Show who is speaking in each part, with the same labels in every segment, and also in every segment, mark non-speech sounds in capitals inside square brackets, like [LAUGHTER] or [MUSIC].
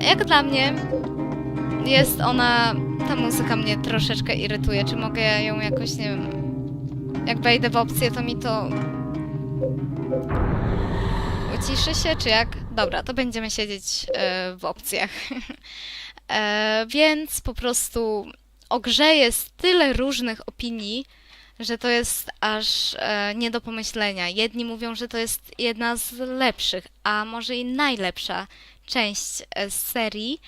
Speaker 1: Jak dla mnie jest ona, ta muzyka mnie troszeczkę irytuje. Czy mogę ją jakoś, nie wiem, jak wejdę w opcję, to mi to uciszy się, czy jak? Dobra, to będziemy siedzieć e, w opcjach. [LAUGHS] e, więc po prostu o grze tyle różnych opinii, że to jest aż e, nie do pomyślenia. Jedni mówią, że to jest jedna z lepszych, a może i najlepsza część e, z serii.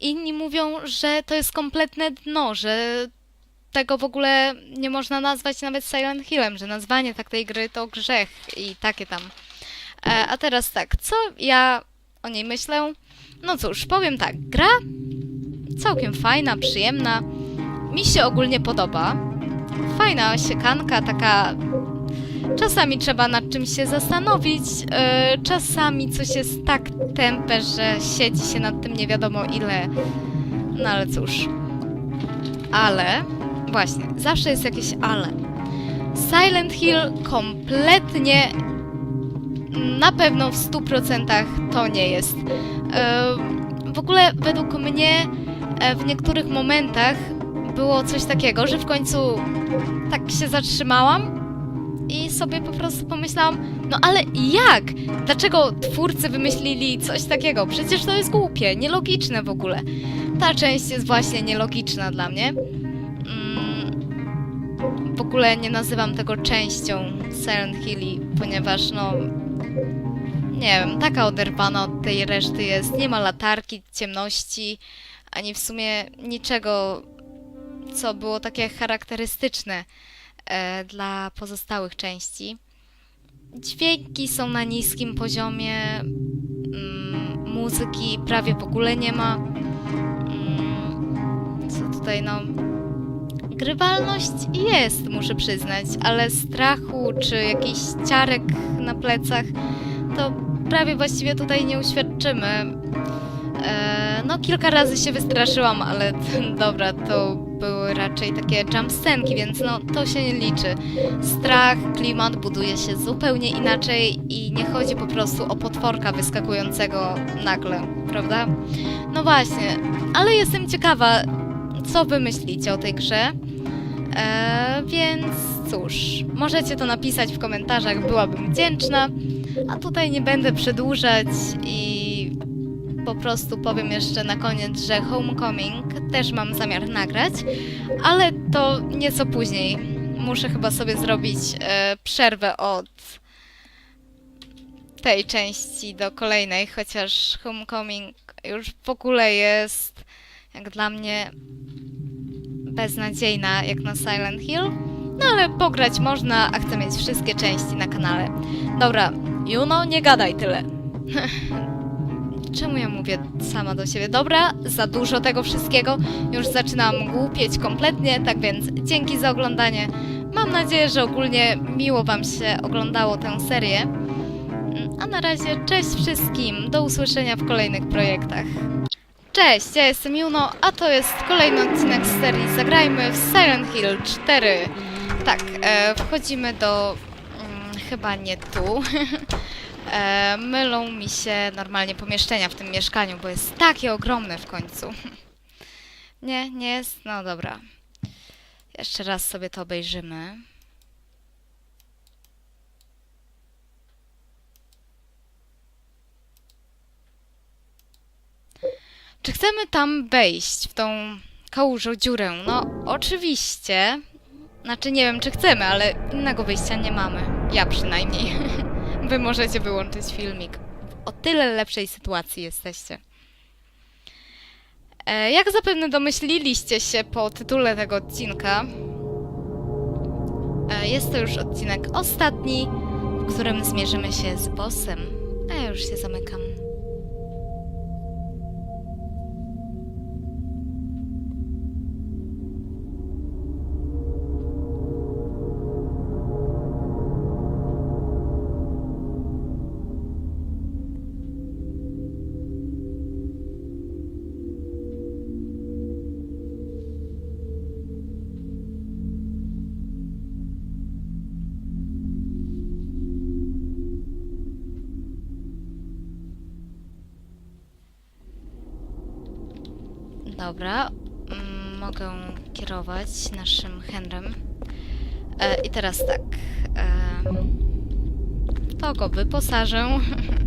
Speaker 1: Inni mówią, że to jest kompletne dno, że tego w ogóle nie można nazwać nawet Silent Hillem, że nazwanie tak tej gry to grzech i takie tam. E, a teraz tak, co ja o niej myślę? No cóż, powiem tak, gra całkiem fajna, przyjemna. Mi się ogólnie podoba. Fajna siekanka, taka. Czasami trzeba nad czymś się zastanowić, e, czasami coś jest tak tępe, że siedzi się nad tym nie wiadomo ile. No ale cóż. Ale, właśnie, zawsze jest jakieś ale. Silent Hill kompletnie na pewno w 100% to nie jest. E, W ogóle według mnie e, w niektórych momentach było coś takiego, że w końcu tak się zatrzymałam i sobie po prostu pomyślałam, no ale jak? Dlaczego twórcy wymyślili coś takiego? Przecież to jest głupie, nielogiczne w ogóle. Ta część jest właśnie nielogiczna dla mnie. Mm, w ogóle nie nazywam tego częścią Silent Hilli, ponieważ no nie wiem, taka oderwana od tej reszty jest. Nie ma latarki, ciemności, ani w sumie niczego, co było takie charakterystyczne dla pozostałych części. Dźwięki są na niskim poziomie, mm, muzyki prawie w ogóle nie ma. Mm, co tutaj, no. Grywalność jest, muszę przyznać, ale strachu czy jakiś ciarek na plecach to prawie właściwie tutaj nie uświadczymy. E, no, kilka razy się wystraszyłam, ale [LAUGHS] dobra, to były raczej takie jumpscenki, więc no, to się nie liczy. Strach, klimat buduje się zupełnie inaczej i nie chodzi po prostu o potworka wyskakującego nagle, prawda? No właśnie, ale jestem ciekawa, co wy myślicie o tej grze. E, więc cóż, możecie to napisać w komentarzach, byłabym wdzięczna. A tutaj nie będę przedłużać i po prostu powiem jeszcze na koniec, że Homecoming też mam zamiar nagrać, ale to nieco później. Muszę chyba sobie zrobić e, przerwę od tej części do kolejnej, chociaż Homecoming już w ogóle jest jak dla mnie beznadziejna jak na Silent Hill. No ale pograć można, a chcę mieć wszystkie części na kanale. Dobra, Juno, nie gadaj tyle. [LAUGHS] Czemu ja mówię sama do siebie? Dobra, za dużo tego wszystkiego. Już zaczynam głupieć kompletnie, tak więc dzięki za oglądanie. Mam nadzieję, że ogólnie miło Wam się oglądało tę serię. Mm, A na razie cześć wszystkim, do usłyszenia w kolejnych projektach. Cześć, ja jestem Juno, a to jest kolejny odcinek z serii Zagrajmy w Silent Hill 4. Tak, e, wchodzimy do... Mm, chyba nie tu. [LAUGHS] e, mylą mi się normalnie pomieszczenia w tym mieszkaniu, bo jest takie ogromne w końcu. [LAUGHS] nie, nie jest? No dobra. Jeszcze raz sobie to obejrzymy. Czy chcemy tam wejść w tą kałużą dziurę? No, oczywiście. Znaczy, nie wiem, czy chcemy, ale innego wyjścia nie mamy. Ja przynajmniej. [LAUGHS] Wy możecie wyłączyć filmik. O tyle lepszej sytuacji jesteście. E, jak zapewne domyśliliście się po tytule tego odcinka, e, jest to już odcinek ostatni, w którym zmierzymy się z bossem. A ja już się zamykam. Dobra. Mm, mogę kierować naszym Henrym. E, I teraz tak. E, to go wyposażę.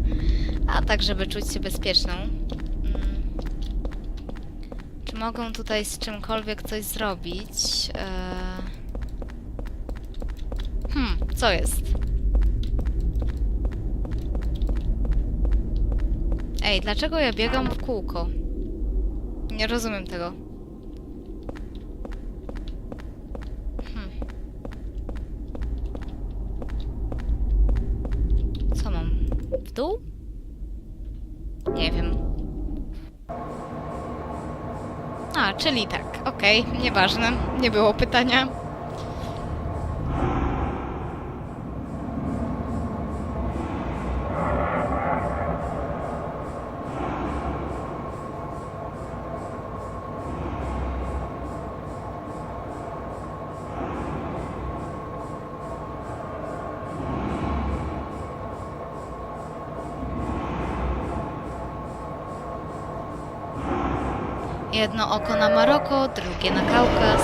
Speaker 1: [LAUGHS] A tak, żeby czuć się bezpieczną. Mm. Czy mogę tutaj z czymkolwiek coś zrobić? E... Hmm, co jest? Ej, dlaczego ja biegam w kółko? Nie rozumiem tego. Hmm. Co mam? W dół? Nie wiem. A, czyli tak. Okej, nieważne. Nie było pytania. Jedno oko na Maroko, drugie na Kaukaz.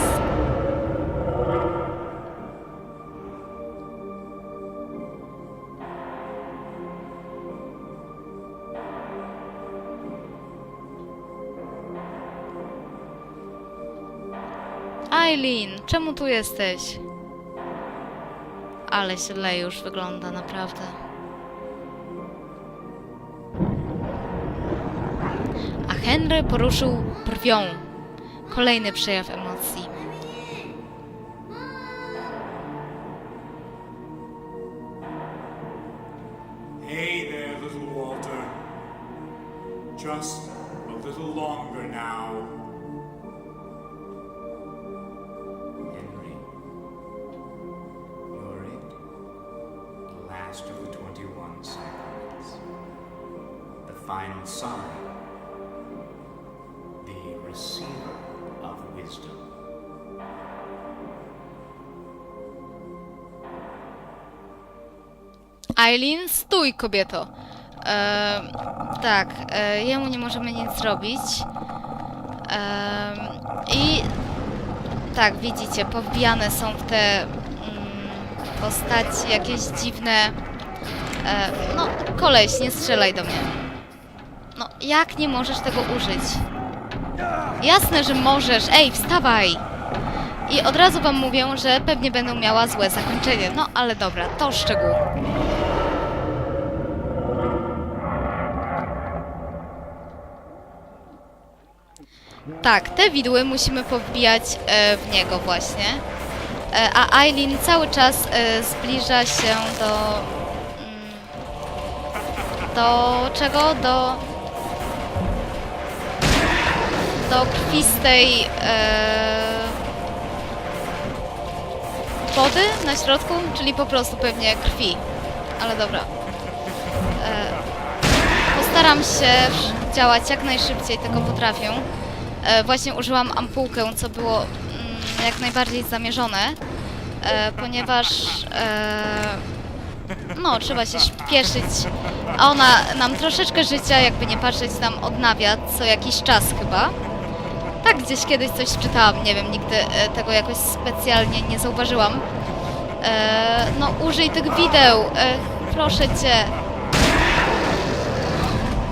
Speaker 1: Eileen, czemu tu jesteś? Ale źle już wygląda, naprawdę. Henry poruszył brwią. Kolejny przejaw emocji. Eileen, stój, kobieto. E, tak, e, jemu nie możemy nic zrobić. E, I tak, widzicie, powbijane są w te mm, postaci jakieś dziwne. E, no, koleś, nie strzelaj do mnie. No, jak nie możesz tego użyć? Jasne, że możesz. Ej, wstawaj! I od razu wam mówię, że pewnie będą miała złe zakończenie. No, ale dobra, to szczegół. Tak, te widły musimy powbijać e, w niego właśnie. E, a Eileen cały czas e, zbliża się do... Mm, do czego? Do... Do krwistej... Wody na środku, czyli po prostu pewnie krwi. Ale dobra. Postaram się działać jak najszybciej, tego potrafię. E, właśnie użyłam ampułkę, co było mm, jak najbardziej zamierzone, e, ponieważ e, no, trzeba się śpieszyć. A ona nam troszeczkę życia, jakby nie patrzeć, nam odnawia co jakiś czas chyba. Tak, gdzieś kiedyś coś czytałam, nie wiem, nigdy tego jakoś specjalnie nie zauważyłam. No, użyj tych wideł, proszę cię.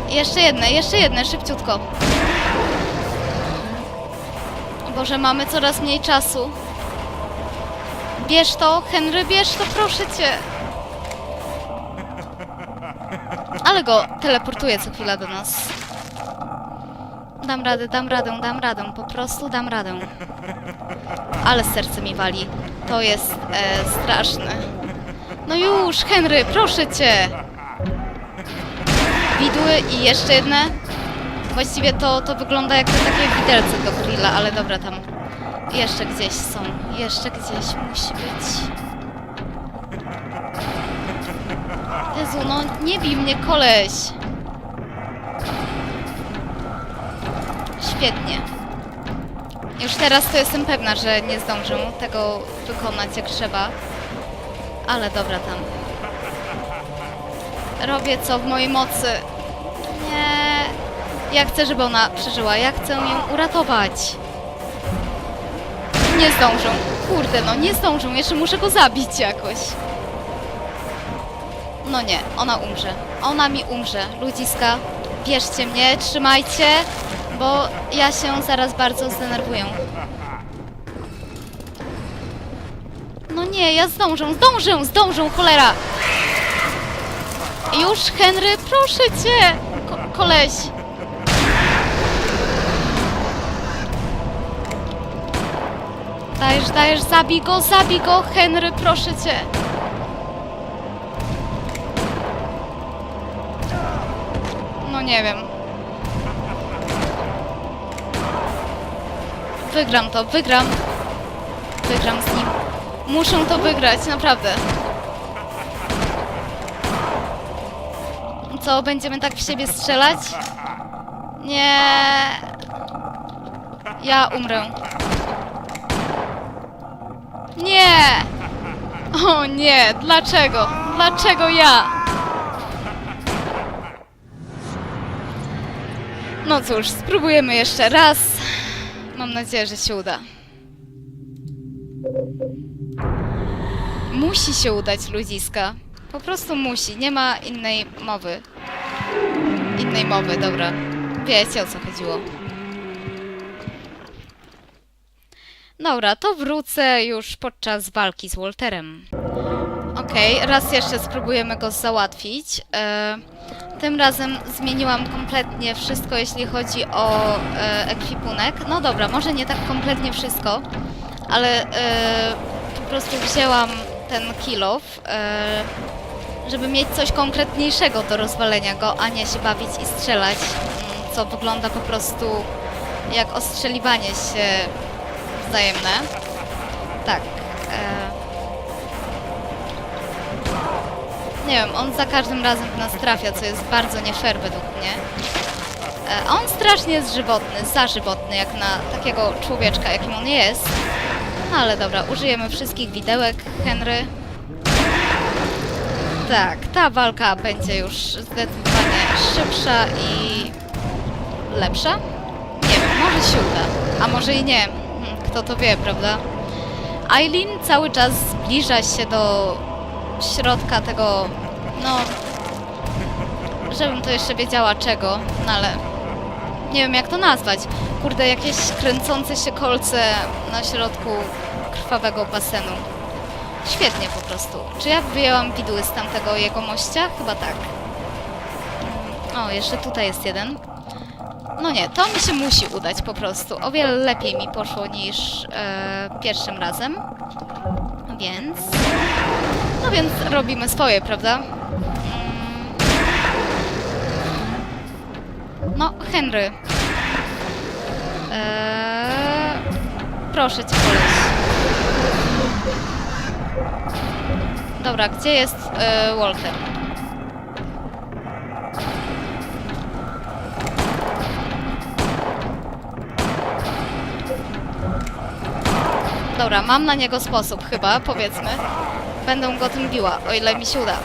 Speaker 1: Jeszcze jedne, jeszcze jedne, szybciutko. Boże, mamy coraz mniej czasu. Bierz to, Henry, bierz to, proszę cię. Ale go teleportuje co chwila do nas. Dam radę, dam radę, dam radę, po prostu dam radę. Ale serce mi wali. To jest e, straszne. No już, Henry, proszę cię. Widły i jeszcze jedne. Właściwie to, to wygląda jak takie widelce do grilla, ale dobra, tam jeszcze gdzieś są. Jeszcze gdzieś musi być. Jezu, no nie bij mnie, koleś. Świetnie. Już teraz to jestem pewna, że nie zdążę tego wykonać jak trzeba. Ale dobra tam. Robię co w mojej mocy. Nie. Ja chcę, żeby ona przeżyła. Ja chcę ją uratować. Nie zdążą. Kurde, no nie zdążą. Jeszcze muszę go zabić jakoś. No nie, ona umrze. Ona mi umrze. Ludziska, bierzcie mnie, trzymajcie, bo ja się zaraz bardzo zdenerwuję. No nie, ja zdążę, zdążę, zdążę, cholera! Już, Henry, proszę cię! Ko koleś! Dajesz, dajesz, zabij go, zabij go, Henry, proszę cię! No nie wiem. Wygram to, wygram. Wygram z nim. Muszę to wygrać, naprawdę. Co, będziemy tak w siebie strzelać? Nie. Ja umrę. Nie! O nie, dlaczego? Dlaczego ja? No cóż, spróbujemy jeszcze raz. Mam nadzieję, że się uda. Musi się udać, ludziska. Po prostu musi, nie ma innej mowy. Innej mowy, dobra. Wiecie o co chodziło. Dobra, to wrócę już podczas walki z Walterem. Okej, raz jeszcze spróbujemy go załatwić. E, tym razem zmieniłam kompletnie wszystko, jeśli chodzi o e, ekwipunek. No dobra, może nie tak kompletnie wszystko, ale e, po prostu wzięłam ten kilof, e, żeby mieć coś konkretniejszego do rozwalenia go, a nie się bawić i strzelać, mm, co wygląda po prostu jak ostrzeliwanie się wzajemne. Tak. E, nie wiem, on za każdym razem w nas trafia, co jest bardzo nie fair według mnie. E, a on strasznie jest żywotny, za żywotny, jak na takiego człowieczka, jakim on jest. No ale dobra, użyjemy wszystkich widełek, Henry. Tak, ta walka będzie już zdecydowanie szybsza i lepsza. Nie wiem, może się uda, a może i nie. Kto to wie, prawda? Eileen cały czas zbliża się do środka tego, no, żebym to jeszcze wiedziała czego, no ale nie wiem jak to nazwać. Kurde, jakieś kręcące się kolce na środku krwawego basenu. Świetnie po prostu. Czy ja wyjęłam widły z tamtego jego mościa? Chyba tak. O, jeszcze tutaj jest jeden. No nie, to mi się musi udać po prostu. O wiele lepiej mi poszło niż e, pierwszym razem. Więc... No więc robimy swoje, prawda? Mm. No, Henry. Eee, proszę cię, koleś. Dobra, gdzie jest e, Walter? Dobra, mam na niego sposób chyba, powiedzmy. Będę go tym biła, o ile mi się uda.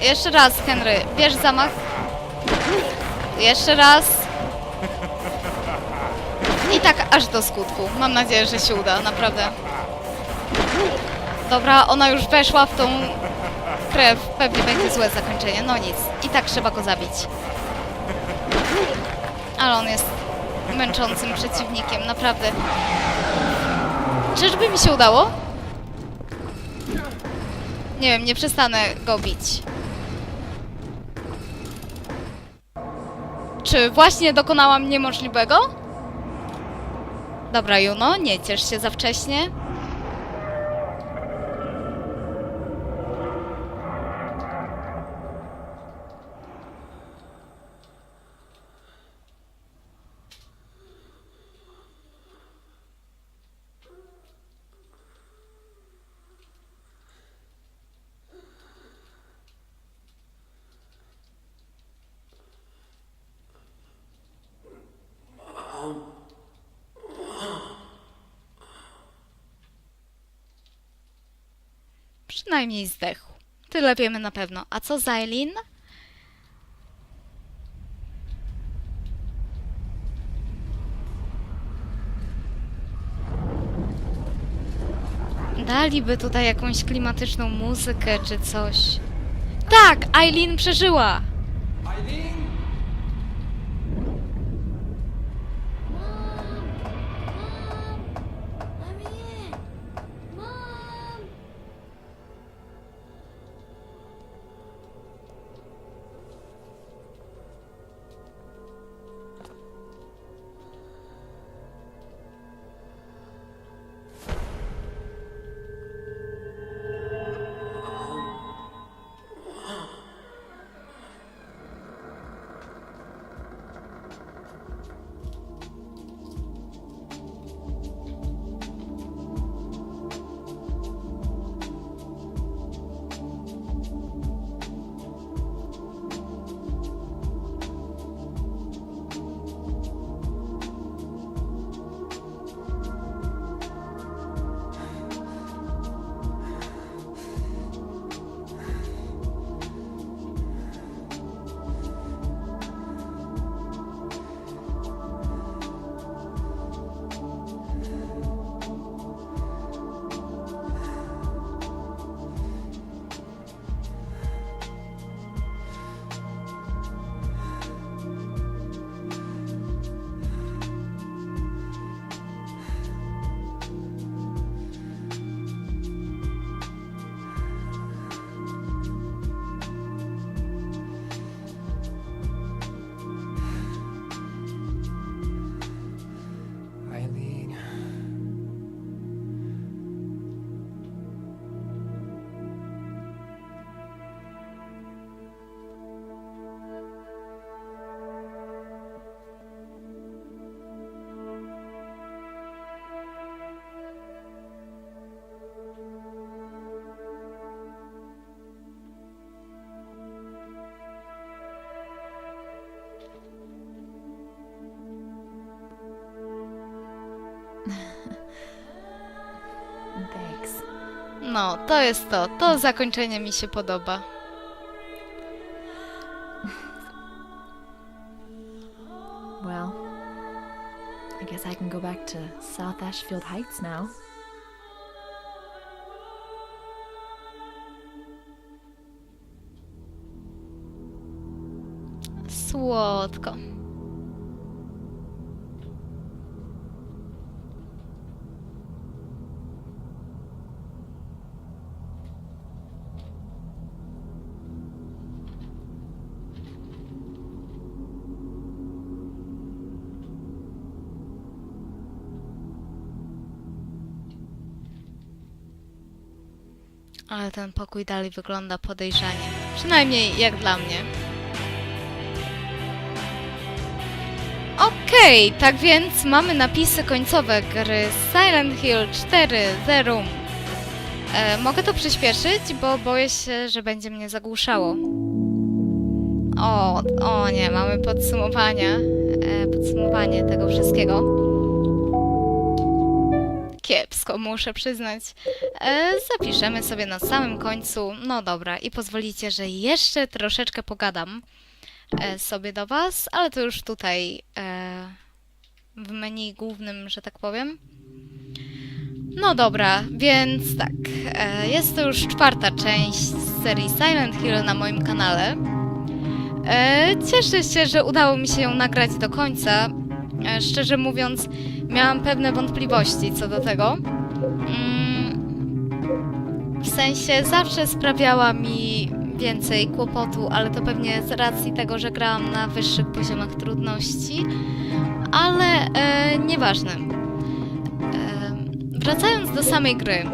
Speaker 1: Jeszcze raz, Henry, bierz zamach. Jeszcze raz. I tak aż do skutku. Mam nadzieję, że się uda, naprawdę. Dobra, ona już weszła w tą krew. Pewnie będzie złe zakończenie. No nic. I tak trzeba go zabić. Ale on jest męczącym przeciwnikiem, naprawdę. Czyżby mi się udało? Nie wiem, nie przestanę go bić. Czy właśnie dokonałam niemożliwego? Dobra, Juno, nie ciesz się za wcześnie. przynajmniej zdechł. Tyle wiemy na pewno. A co z Eileen? Daliby tutaj jakąś klimatyczną muzykę czy coś. Tak, Eileen przeżyła!
Speaker 2: Eileen!
Speaker 1: To jest to. To zakończenie mi się podoba.
Speaker 3: Well, I guess I can go back to South Ashfield Heights now.
Speaker 1: Słodko. Ale ten pokój dalej wygląda podejrzanie. Przynajmniej jak dla mnie. Okej, tak więc mamy napisy końcowe gry Silent Hill 4 The Room. E, mogę to przyspieszyć, bo boję się, że będzie mnie zagłuszało. O, o nie, mamy podsumowania. E, podsumowanie tego wszystkiego. Kiepsko, muszę przyznać. E, zapiszemy sobie na samym końcu. No dobra, i pozwolicie, że jeszcze troszeczkę pogadam e, sobie do Was, ale to już tutaj e, w menu głównym, że tak powiem. No dobra, więc tak. E, jest to już czwarta część z serii Silent Hill na moim kanale. E, cieszę się, że udało mi się ją nagrać do końca. E, szczerze mówiąc, miałam pewne wątpliwości co do tego. Mm, w sensie zawsze sprawiała mi więcej kłopotu, ale to pewnie z racji tego, że grałam na wyższych poziomach trudności, ale e, nieważne. E, wracając do samej gry.